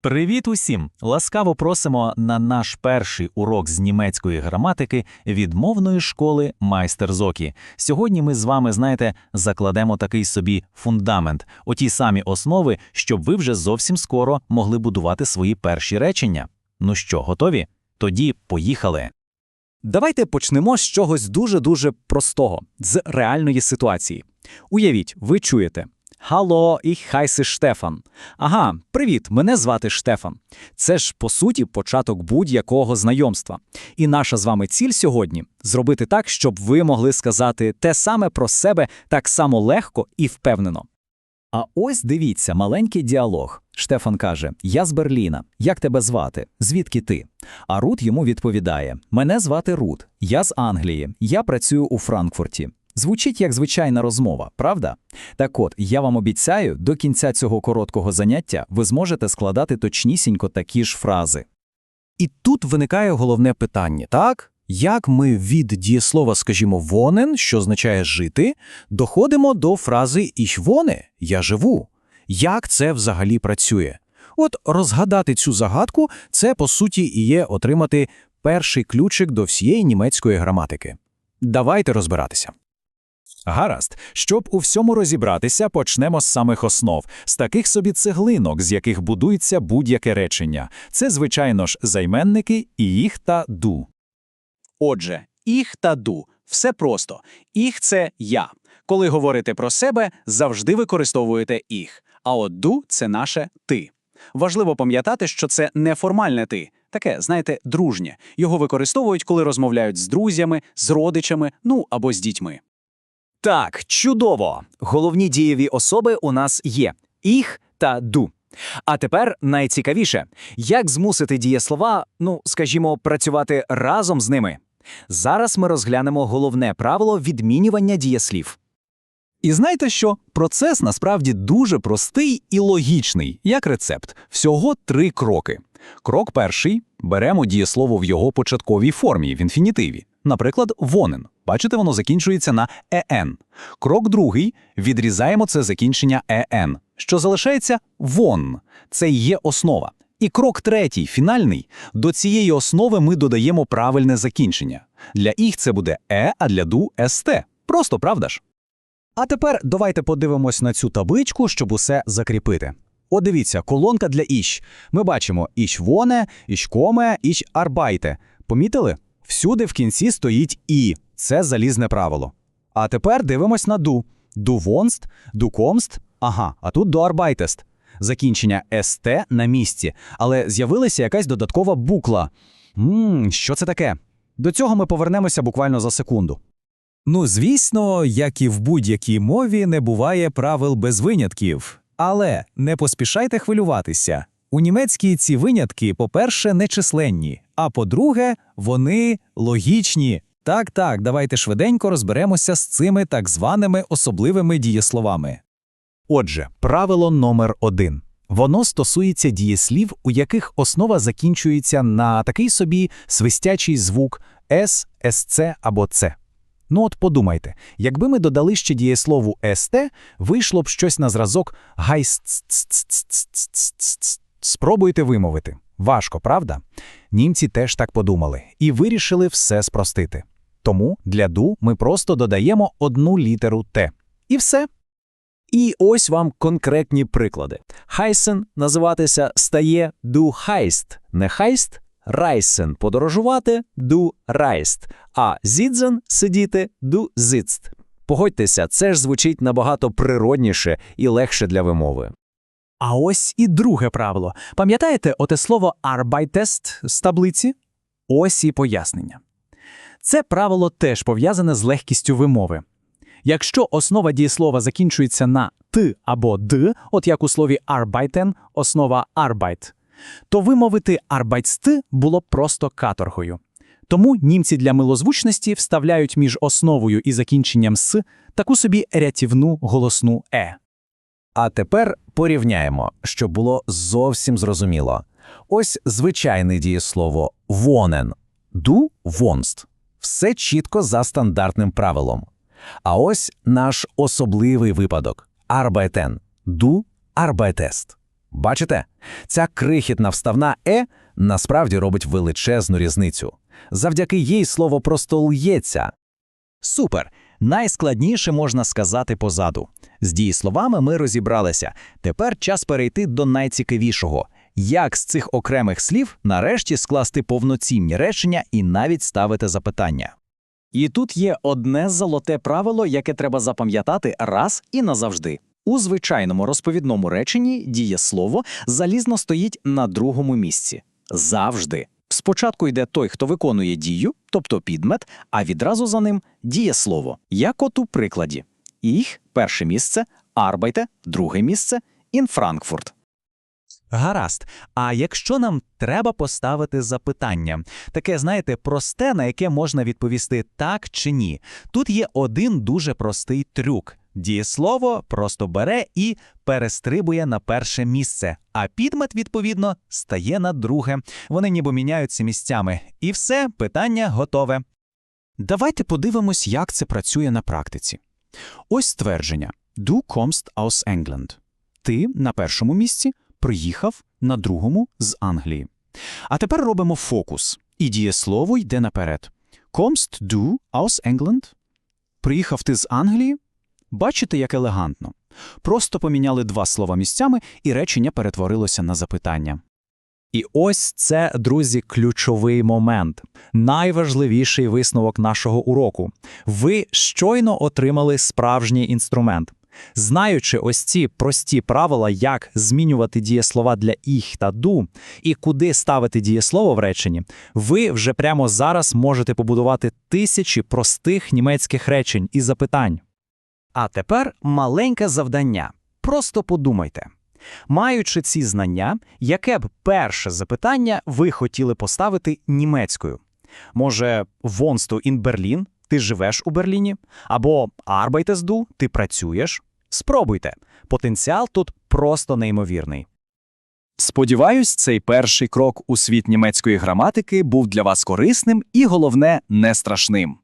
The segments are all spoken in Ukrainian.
Привіт усім! Ласкаво просимо на наш перший урок з німецької граматики від мовної школи Майстер Зокі. Сьогодні ми з вами, знаєте, закладемо такий собі фундамент, оті самі основи, щоб ви вже зовсім скоро могли будувати свої перші речення. Ну що, готові? Тоді поїхали. Давайте почнемо з чогось дуже-дуже простого, з реальної ситуації. Уявіть, ви чуєте «Hallo, ich heiße Штефан». Ага, привіт, мене звати Штефан. Це ж, по суті, початок будь-якого знайомства. І наша з вами ціль сьогодні – зробити так, щоб ви могли сказати те саме про себе так само легко і впевнено. А ось дивіться, маленький діалог. Штефан каже: Я з Берліна. Як тебе звати? Звідки ти? А Рут йому відповідає: Мене звати Рут. Я з Англії. Я працюю у Франкфурті. Звучить як звичайна розмова, правда? Так от, я вам обіцяю, до кінця цього короткого заняття ви зможете складати точнісінько такі ж фрази. І тут виникає головне питання, так? Як ми від дієслова, скажімо, «wohnen», що означає «жити», доходимо до фрази «ich wohne» – «я живу». Як це взагалі працює? От розгадати цю загадку – це, по суті, і є отримати перший ключик до всієї німецької граматики. Давайте розбиратися. Гаразд, щоб у всьому розібратися, почнемо з самих основ, з таких собі цеглинок, з яких будується будь-яке речення. Це, звичайно ж, займенники і їх та ду. Отже, «ich» та «du» – все просто. «Ich» – це «я». Коли говорите про себе, завжди використовуєте «ich», а от «du» – це наше «ти». Важливо пам'ятати, що це неформальне «ти», таке, знаєте, дружнє. Його використовують, коли розмовляють з друзями, з родичами, ну або з дітьми. Так, чудово. Головні дієві особи у нас є «ich» та «du». А тепер найцікавіше як змусити дієслова, ну скажімо, працювати разом з ними. Зараз ми розглянемо головне правило відмінювання дієслів. І знаєте що? Процес насправді дуже простий і логічний, як рецепт. Всього три кроки. Крок перший – беремо дієслово в його початковій формі, в інфінітиві. Наприклад, «вонен». Бачите, воно закінчується на «ен». Крок другий – відрізаємо це закінчення «ен». Що залишається «вон». Це і є основа. І крок третій, фінальний. До цієї основи ми додаємо правильне закінчення. Для їх це буде «е», а для «ду» – «ст». Просто, правда ж? А тепер давайте подивимось на цю табличку, щоб усе закріпити. От дивіться, колонка для «ich». Ми бачимо «ich wohne», «ich komme», «ich arbeite». Помітили? Всюди в кінці стоїть «і». Це залізне правило. А тепер дивимось на «du». «Du wohnst», «du kommst», ага, а тут «du arbeitest». Закінчення «ст» на місці, але з'явилася якась додаткова букла. Ммм, що це таке? До цього ми повернемося буквально за секунду. Ну, звісно, як і в будь-якій мові, не буває правил без винятків. Але не поспішайте хвилюватися. У німецькій ці винятки, по-перше, нечисленні, а по-друге, вони логічні. Так, так, давайте швиденько розберемося з цими так званими особливими дієсловами. Отже, правило номер один. Воно стосується дієслів, у яких основа закінчується на такий собі свистячий звук «с», «сц» або «ц». Ну от подумайте, якби ми додали ще дієслову «ст», вийшло б щось на зразок «гайст». Спробуйте вимовити. Важко, правда? Німці теж так подумали і вирішили все спростити. Тому для «ду» ми просто додаємо одну літеру «т». І все. І ось вам конкретні приклади. Хайсен називатися стає «du heißt», не «heißt», «reisen» – подорожувати «du reist», а «sitzen» – сидіти «du sitzt». Погодьтеся, це ж звучить набагато природніше і легше для вимови. А ось і друге правило. Пам'ятаєте оте слово «arbeitest» з таблиці? Ось і пояснення. Це правило теж пов'язане з легкістю вимови. Якщо основа дієслова закінчується на «т» або «д», от як у слові «arbeiten» – основа «arbeit», то вимовити «arbeitst» було просто каторгою. Тому німці для милозвучності вставляють між основою і закінченням «с» таку собі рятівну голосну «е». А тепер порівняємо, щоб було зовсім зрозуміло. Ось звичайне дієслово «wohnen» – «du wohnst». Все чітко за стандартним правилом. А ось наш особливий випадок – «arbeiten» – «du arbeitest». Бачите? Ця крихітна вставна е насправді робить величезну різницю. Завдяки їй слово просто л'ється. Супер! Найскладніше можна сказати позаду. З дієсловами ми розібралися. Тепер час перейти до найцікавішого. Як з цих окремих слів нарешті скласти повноцінні речення і навіть ставити запитання. І тут є одне золоте правило, яке треба запам'ятати раз і назавжди. У звичайному розповідному реченні дієслово залізно стоїть на другому місці. Завжди. Спочатку йде той, хто виконує дію, тобто підмет, а відразу за ним дієслово, як от у прикладі. Їх перше місце, арбайте, друге місце, ін Франкфурт. Гаразд. А якщо нам треба поставити запитання, таке, знаєте, просте, на яке можна відповісти так чи ні. Тут є один дуже простий трюк. Дієслово просто бере і перестрибує на перше місце, а підмет, відповідно, стає на друге. Вони ніби міняються місцями. І все, питання готове. Давайте подивимось, як це працює на практиці. Ось ствердження «Du kommst aus England». Ти на першому місці приїхав на другому з Англії. А тепер робимо фокус. І дієслово йде наперед. Kommst du aus England? Приїхав ти з Англії? Бачите, як елегантно. Просто поміняли два слова місцями, і речення перетворилося на запитання. І ось це, друзі, ключовий момент. Найважливіший висновок нашого уроку. Ви щойно отримали справжній інструмент. Знаючи ось ці прості правила, як змінювати дієслова для «їх» та «ду» і куди ставити дієслово в реченні, ви вже прямо зараз можете побудувати тисячі простих німецьких речень і запитань. А тепер маленьке завдання. Просто подумайте. Маючи ці знання, яке б перше запитання ви хотіли поставити німецькою? Може, «Wohnst du in Berlin» – ти живеш у Берліні? Або «Arbeitest du» – ти працюєш? Спробуйте. Потенціал тут просто неймовірний. Сподіваюсь, цей перший крок у світ німецької граматики був для вас корисним і, головне, не страшним.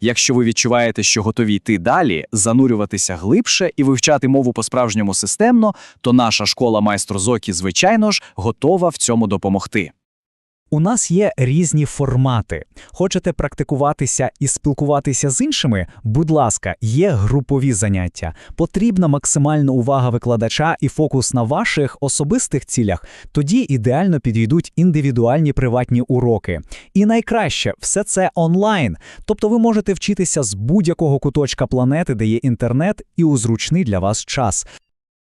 Якщо ви відчуваєте, що готові йти далі, занурюватися глибше і вивчати мову по-справжньому системно, то наша школа майстер Зокі, звичайно ж, готова в цьому допомогти. У нас є різні формати. Хочете практикуватися і спілкуватися з іншими? Будь ласка, є групові заняття. Потрібна максимальна увага викладача і фокус на ваших особистих цілях. Тоді ідеально підійдуть індивідуальні приватні уроки. І найкраще все це онлайн. Тобто ви можете вчитися з будь-якого куточка планети, де є інтернет, і у зручний для вас час.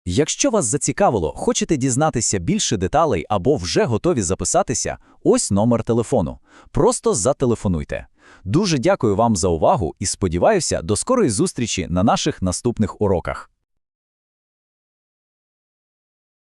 Якщо вас зацікавило, хочете дізнатися більше деталей або вже готові записатися, ось номер телефону. Просто зателефонуйте. Дуже дякую вам за увагу і сподіваюся, до скорої зустрічі на наших наступних уроках.